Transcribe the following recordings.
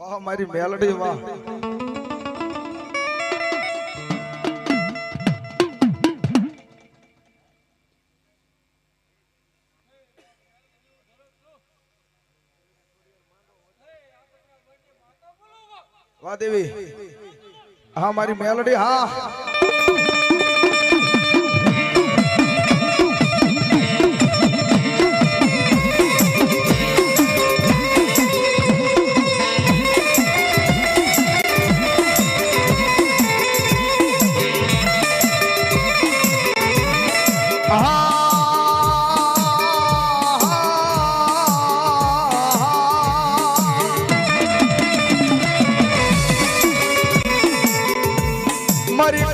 વાહ મારી મેલડી વાહ વાહ દેવી હા મારી મેલડી હા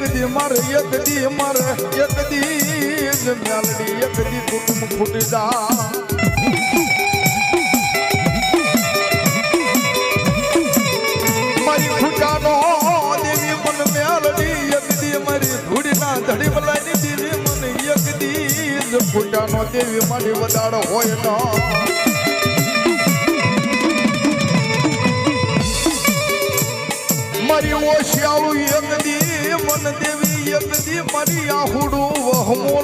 એક દી મારે એક દી મારે એક દી જ મેલડી એક દી કુટુંબ ફૂટી જા ખૂટાનો દેવી મારી વધારો હોય ના. મારી મન दी मरी आहुडू वहमो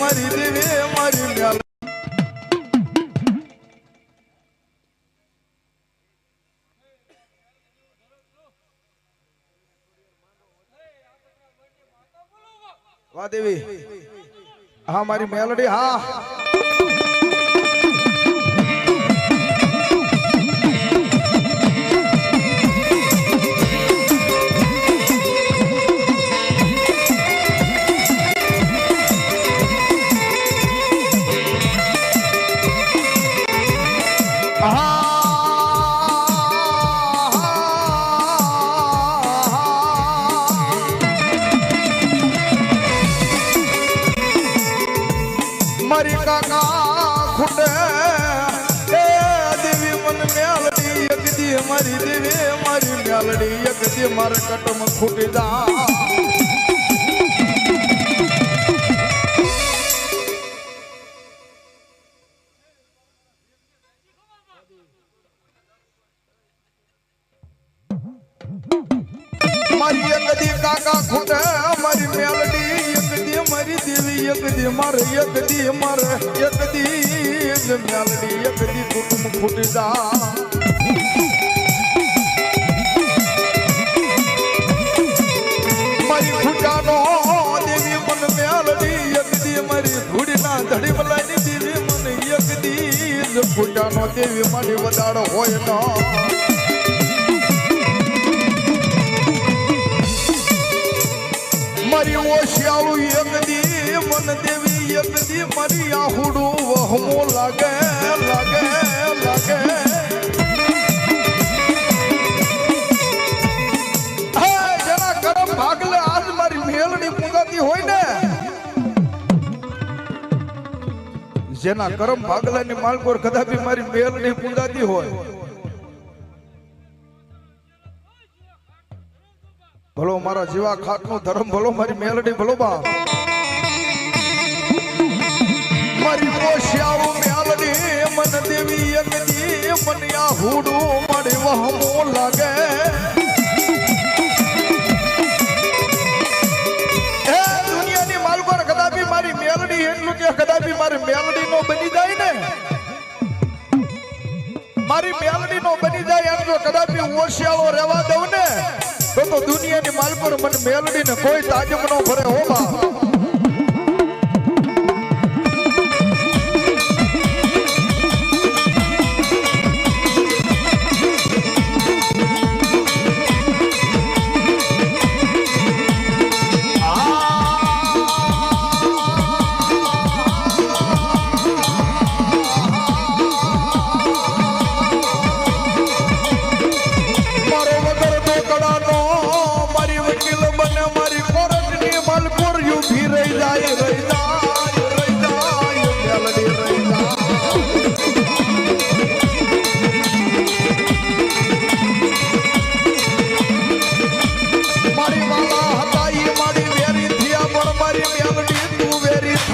मरी मरी म्याल देवी हाँ हमारी मेलोडी हाँ। કાકા ખૂટે એ દેવી મન મેલડી એક દી મારી દેવી મારી મેલડી એક દી મારે કટમ ખૂટી જા મારી એક દી કાકા ખૂટે મારી મેલડી એક દી મારી દેવી એક દી મારે એક દી મારે એક દી જ મેલડી એક દી કુટુંબ ફૂટી જા મારી ખૂટાનો દેવી મન મેલડી એક દી મારી ધૂળના ધડી બલાની દેવી મન એક દી જ ખૂટાનો દેવી મારી વધારો હોય ના મારી ઓશિયાળું એક દી મન દેવી એક દી મારી આહુડું લાગે લાગે લાગે. જેના કરમ ભાગલે આજ મારી મેલડી પૂંગાતી હોય ને, જેના કરમ કદાપી મારી મેલડી પૂંગાતી હોય. ભલો મારા જીવા ખાટનો ધર્મ, ભલો મારી મેલડી, ભલો બા મારી ઓશિયાળું મેલડી મન દેવી દી મન આ હુડું મારી વહમો લાગે. એ દુનિયાની માલકોર કદાપી મારી મેલડી એટલું કે કદાપી મારી મેલડી નો બની જાય ને. મારી મેલડી નો બની જાય એમ જો કદાપી ઓશિયાળો રહેવા દઉં ને, તો તો દુનિયાની માલપુર મને મેલડી ને કોઈ તાજમ નો ભરે હો બા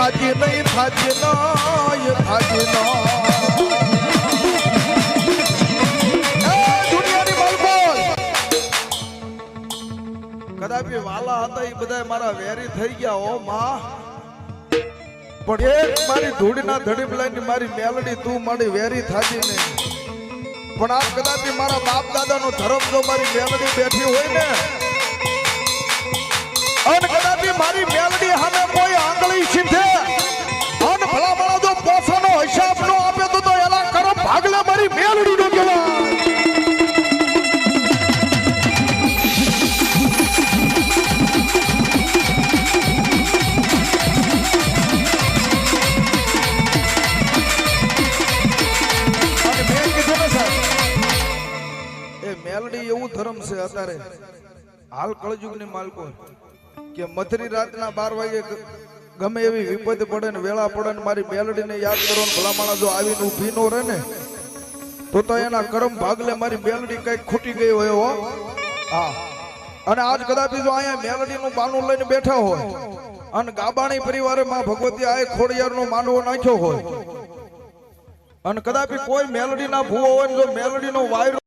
થાજી નહીં થાજી નો થાજી નો કદાપી વાલા હતા એ બધા મારા વેરી થઈ ગયા હો માં. પણ એક મારી ધૂળના ધડીપ લઈને મારી મેલડી, તું મારી વેરી થાજી નહીં પણ આ કદાચ મારા બાપ દાદાનો ધર્મ જો મારી મેલડી બેઠી હોય ને, અને કદાચ મારી મેલડી સામે કોઈ આંગળી સીધે. ધર્મ છે અત્યારે. હાલ કળયુગની માલકો કે મધરી રાતના બાર વાગે ગમે એવી વિપત્તિ પડે ને વેળા પડે ને મારી મેલડીને યાદ કરો ને ભલામણા જો આવીને ઊભી નો રહે ને, તો તો એના કરમ ભાગલે મારી મેલડી કઈ ખૂટી ગઈ હોય હો. હા. અને આજ કદાચ જો અહીંયા મેલડીનું બાનું લઈને બેઠા હોય, અને ગાબાણી પરિવારે માં ભગવતી આ ખોડિયારનો માનવો નાખ્યો હોય, અને કદાપી કોઈ મેલડીના ભૂવો હોય ને જો મેલડીનો વાયરો